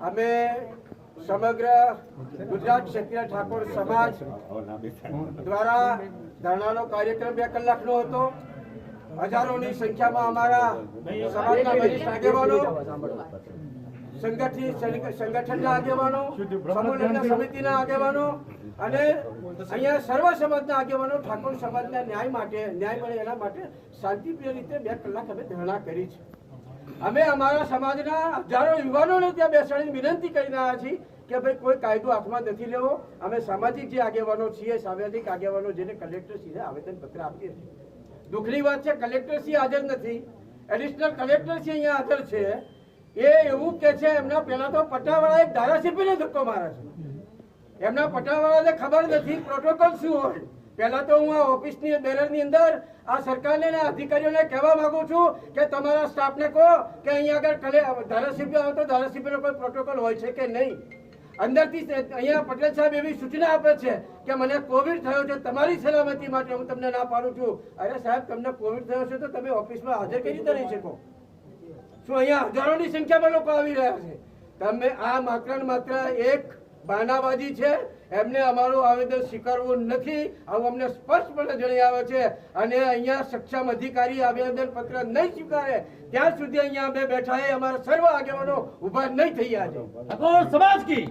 અમે સમગ્ર ગુજરાત ક્ષત્રિય ઠાકોર સમાજ દ્વારા ધરણાનો કાર્યક્રમ બે કલાકનો હતો. હજારોની સંખ્યામાં અમારા સમાજના વરિષ્ઠ આગેવાનો સંગઠિત સંગઠનના આગેવાનો સમન્વય સમિતિના આગેવાનો અને અહીંયા સર્વ સમાજના આગેવાનો ઠાકોર સમાજના ન્યાય માટે ન્યાય મળે એના માટે શાંતિપ્રિય રીતે બે કલાક અમે ધરણા કરી છે. અમે અમારા સમાજના હજારો યુવાનોને ત્યાં બેસાડીને વિનંતી કરી રહ્યા છીએ કે ભાઈ કોઈ કાયદો હાથમાં નથી લેવો. અમે સામાજિક જે આગેવાનો છીએ, સામાજિક આગેવાનો જેને કલેક્ટર સીધે આવેદનપત્ર આપીએ છીએ. દુઃખની વાત છે કલેક્ટર શ્રી હાજર નથી. એડિશનલ કલેક્ટર શ્રી અહીંયા હાજર છે. એ એવું કે છે, એમના પહેલા તો પટ્ટાવાળા એક ધારાસભ્યને ધક્કો મારે છે. એમના પટ્ટાવાળાને ખબર નથી પ્રોટોકોલ શું હોય. પહેલા તો હું આ ઓફિસની બેનરની અંદર આ સરકારને અને અધિકારીઓને કહેવા માંગુ છું કે તમારા સ્ટાફને કહો કે અહીંયા આગળ ધારાસભ્ય આવે તો ધારાસભ્યનો કોઈ પ્રોટોકોલ હોય છે કે નહીં. અંદરથી અહીંયા પટેલ સાહેબ એવી સૂચના આપે છે કે મને કોવિડ થયો છે, તમારી સલામતી માટે હું તમને ના પાડું છું. અરે સાહેબ, તમને કોવિડ થયો છે તો તમે ઓફિસમાં હાજર કઈ રીતે રહી શકો? શું અહીંયા હજારોની સંખ્યામાં લોકો આવી રહ્યા છે? તમે આ માત્ર માત્ર એક બાનાબાજી છે. એમને અમારું આવેદન સ્વીકારવું નથી. આવું અમને સ્પષ્ટપણે જણાવી આવે છે. અને અહીંયા સક્ષમ અધિકારી આવેદન પત્ર નહીં સ્વીકારે ત્યાં સુધી અહીંયા અમે બેઠા એ અમારા સર્વ આગેવાનો ઊભા નહીં થઈ છે. સમાજ કી.